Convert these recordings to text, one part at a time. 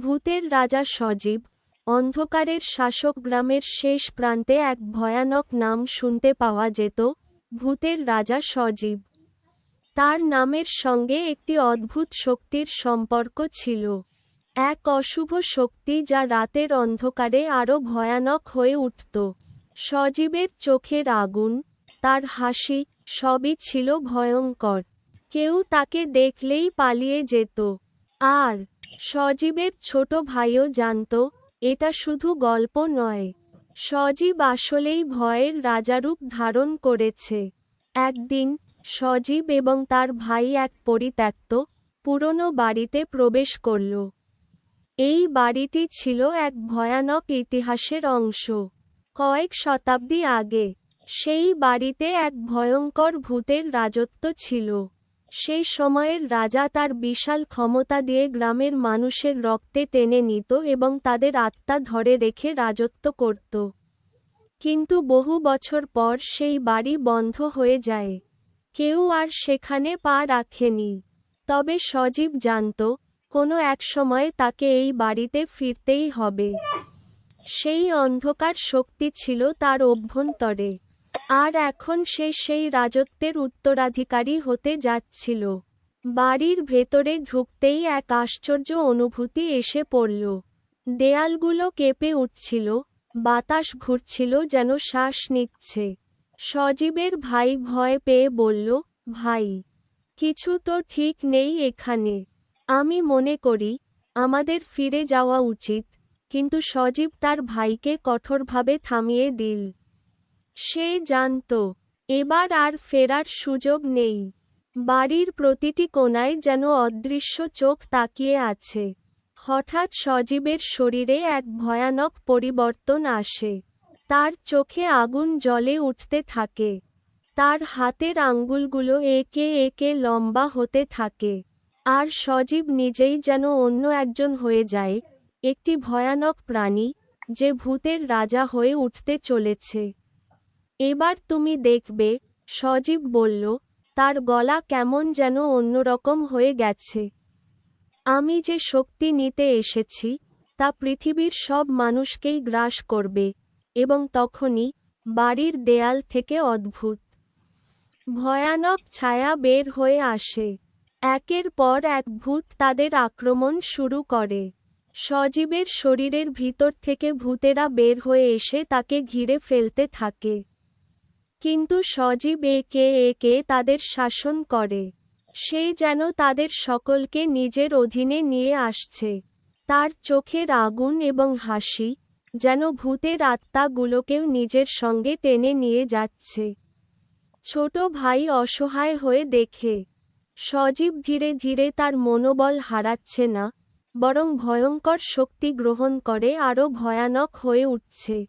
ভূতের রাজা সজীব, অন্ধকারের শাসক গ্রামের শেষ প্রান্তে এক ভয়ানক নাম শুনতে পাওয়া যেত, ভূতের রাজা সজীব। তার নামের সঙ্গে একটি অদ্ভুত শক্তির সম্পর্ক ছিল। এক অশুভ শক্তি যা রাতের অন্ধকারে আরও ভয়ানক হয়ে উঠত। সজীবের চোখের আগুন, তার হাসি, সবই ছিল ভয়ঙ্কর। কেউ তাকে দেখলেই পালিয়ে যেত। আর সজীবের ছোট ভাইও জানত, এটা শুধু গল্প নয়। সজীব আসলেই ভয়ের রাজারূপ ধারণ করেছে। একদিন, সজীব এবং তার ভাই এক পরিত্যক্ত, পুরনো বাড়িতে প্রবেশ করল। এই বাড়িটি ছিল এক ভয়ানক ইতিহাসের অংশ। কয়েক শতাব্দী আগে, সেই বাড়িতে এক ভয়ঙ্কর ভূতের রাজত্ব ছিল। সেই সময়ের রাজা তার বিশাল ক্ষমতা দিয়ে গ্রামের মানুষের রক্তে টেনে নিত এবং তাদের আত্মা ধরে রেখে রাজত্ব করত। কিন্তু বহু বছর পর সেই বাড়ি বন্ধ হয়ে যায়। কেউ আর সেখানে পা রাখেনি। তবে সজীব জানত, কোনো এক সময় তাকে এই বাড়িতে ফিরতেই হবে। সেই অন্ধকার শক্তি ছিল তার অভ্যন্তরে। আর এখন সে সেই রাজত্বের উত্তরাধিকারী হতে যাচ্ছিল। বাড়ির ভেতরে ঢুকতেই এক আশ্চর্য অনুভূতি এসে পড়ল। দেয়ালগুলো কেঁপে উঠছিল, বাতাস ঘুরছিল যেন শ্বাস নিচ্ছে। সজীবের ভাই ভয় পেয়ে বলল, ভাই, কিছু তো ঠিক নেই এখানে। আমি মনে করি, আমাদের ফিরে যাওয়া উচিত। কিন্তু সজীব তার ভাইকে কঠোরভাবে থামিয়ে দিল। সে জানত, এবার আর ফেরার সুযোগ নেই। বাড়ির প্রতিটি কোণায় যেন অদৃশ্য চোখ তাকিয়ে আছে। হঠাৎ সজীবের শরীরে এক ভয়ানক পরিবর্তন আসে। তার চোখে আগুন জ্বলে উঠতে থাকে। তার হাতের আঙ্গুলগুলো একে একে লম্বা হতে থাকে। আর সজীব নিজেই যেন অন্য একজন হয়ে যায়, একটি ভয়ানক প্রাণী, যে ভূতের রাজা হয়ে উঠতে চলেছে। এবার তুমি দেখবে, সজীব বলল, তার গলা কেমন যেন অন্যরকম হয়ে গেছে। আমি যে শক্তি নিতে এসেছি, তা পৃথিবীর সব মানুষকেই গ্রাস করবে, এবং তখনই বাড়ির দেয়াল থেকে অদ্ভুত, ভয়ানক ছায়া বের হয়ে আসে। একের পর এক ভূত তাদের আক্রমণ শুরু করে। সজীবের শরীরের ভিতর থেকে ভূতেরা বের হয়ে এসে তাকে ঘিরে ফেলতে থাকে। কিন্তু সজীব একে একে তাদের শাসন করে। সে যেন তাদের সকলকে নিজের অধীনে নিয়ে আসছে। তার চোখের আগুন এবং হাসি যেন ভূতের আত্মাগুলোকেও নিজের সঙ্গে টেনে নিয়ে যাচ্ছে। ছোট ভাই অসহায় হয়ে দেখে, সজীব ধীরে ধীরে তার মনোবল হারাচ্ছে না, বরং ভয়ঙ্কর শক্তি গ্রহণ করে আরও ভয়ানক হয়ে উঠছে।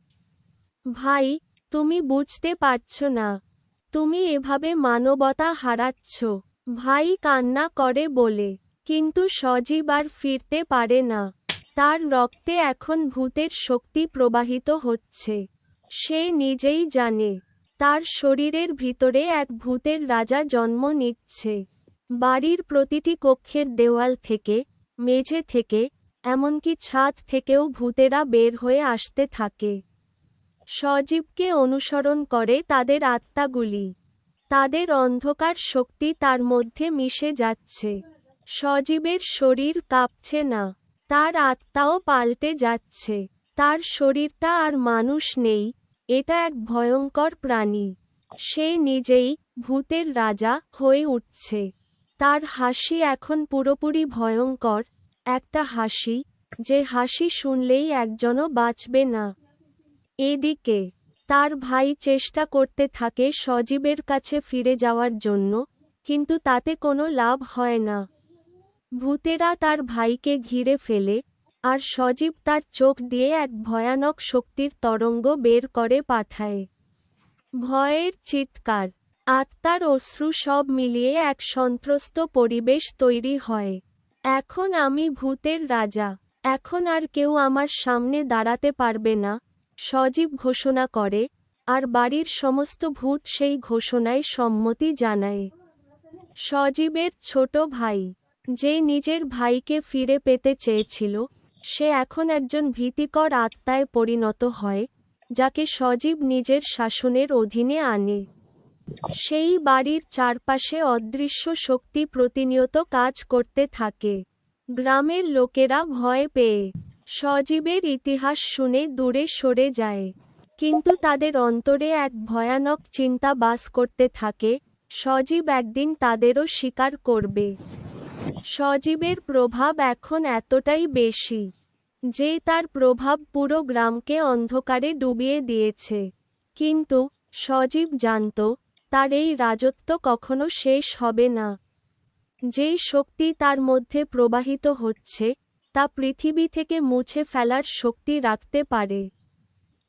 ভাই তুমি বুঝতে পারছ না। তুমি এভাবে মানবতা হারাচ্ছ। ভাই কান্না করে বলে, কিন্তু সজীব আর ফিরতে পারে না। তার রক্তে এখন ভূতের শক্তি প্রবাহিত হচ্ছে। সে নিজেই জানে, তার শরীরের ভিতরে এক ভূতের রাজা জন্ম নিচ্ছে। বাড়ির প্রতিটি কক্ষের দেওয়াল থেকে, মেঝে থেকে, এমনকি ছাদ থেকেও ভূতেরা বের হয়ে আসতে থাকে। সজীবকে অনুসরণ করে তাদের আত্মাগুলি। তাদের অন্ধকার শক্তি তার মধ্যে মিশে যাচ্ছে। সজীবের শরীর কাঁপছে না। তার আত্মাও পাল্টে যাচ্ছে। তার শরীরটা আর মানুষ নেই। এটা এক ভয়ঙ্কর প্রাণী। সে নিজেই ভূতের রাজা হয়ে উঠছে। তার হাসি এখন পুরোপুরি ভয়ঙ্কর। একটা হাসি, যে হাসি শুনলেই একজনও বাঁচবে না। এদিকে, তার ভাই চেষ্টা করতে থাকে সজীবের কাছে ফিরে যাওয়ার জন্য, কিন্তু তাতে কোনো লাভ হয় না। ভূতেরা তার ভাইকে ঘিরে ফেলে, আর সজীব তার চোখ দিয়ে এক ভয়ানক শক্তির তরঙ্গ বের করে পাঠায়। ভয়ের চিৎকার, আত্মার অশ্রু সব মিলিয়ে এক সন্ত্রস্ত পরিবেশ তৈরি হয়। এখন আমি ভূতের রাজা, এখন আর কেউ আমার সামনে দাঁড়াতে পারবে না সজীব ঘোষণা করে, আর বাড়ির সমস্ত ভূত সেই ঘোষণায় সম্মতি জানায়। সজীবের ছোট ভাই, যে নিজের ভাইকে ফিরে পেতে চেয়েছিল, সে এখন একজন ভীতিকর আত্মায় পরিণত হয়, যাকে সজীব নিজের শাসনের অধীনে আনে। সেই বাড়ির চারপাশে অদৃশ্য শক্তি প্রতিনিয়ত কাজ করতে থাকে। গ্রামের লোকেরা ভয় পেয়ে সজীবের ইতিহাস শুনে দূরে সরে যায়। কিন্তু তাদের অন্তরে এক ভয়ানক চিন্তা বাস করতে থাকে, সজীব একদিন তাদেরও স্বীকার করবে। সজীবের প্রভাব এখন এতটাই বেশি, যে তার প্রভাব পুরো গ্রামকে অন্ধকারে ডুবিয়ে দিয়েছে। কিন্তু সজীব জানত, তার এই রাজত্ব কখনো শেষ হবে না। যে শক্তি তার মধ্যে প্রবাহিত হচ্ছে তা পৃথিবী থেকে মুছে ফেলার শক্তি রাখতে পারে।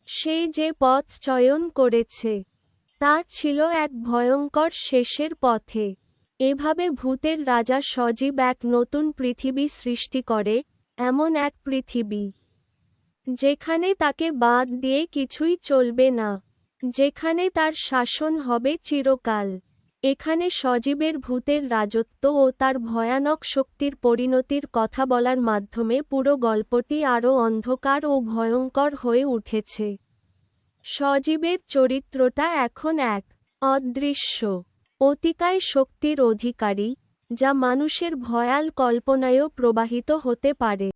সে যে পথ চয়ন করেছে, তা ছিল এক ভয়ঙ্কর শেষের পথে। এভাবে ভূতের রাজা সজীব এক নতুন পৃথিবী সৃষ্টি করে, এমন এক পৃথিবী, যেখানে তাকে বাদ দিয়ে কিছুই চলবে না, যেখানে তার শাসন হবে চিরকাল। এখানে সজীবের ভূতের রাজত্ব ও তার ভয়ানক শক্তির পরিণতির কথা বলার মাধ্যমে পুরো গল্পটি আরও অন্ধকার ও ভয়ঙ্কর হয়ে উঠেছে। সজীবের চরিত্রটা এখন এক অদৃশ্য, অতিকায় শক্তির অধিকারী, যা মানুষের ভয়াল কল্পনায়ও প্রবাহিত হতে পারে।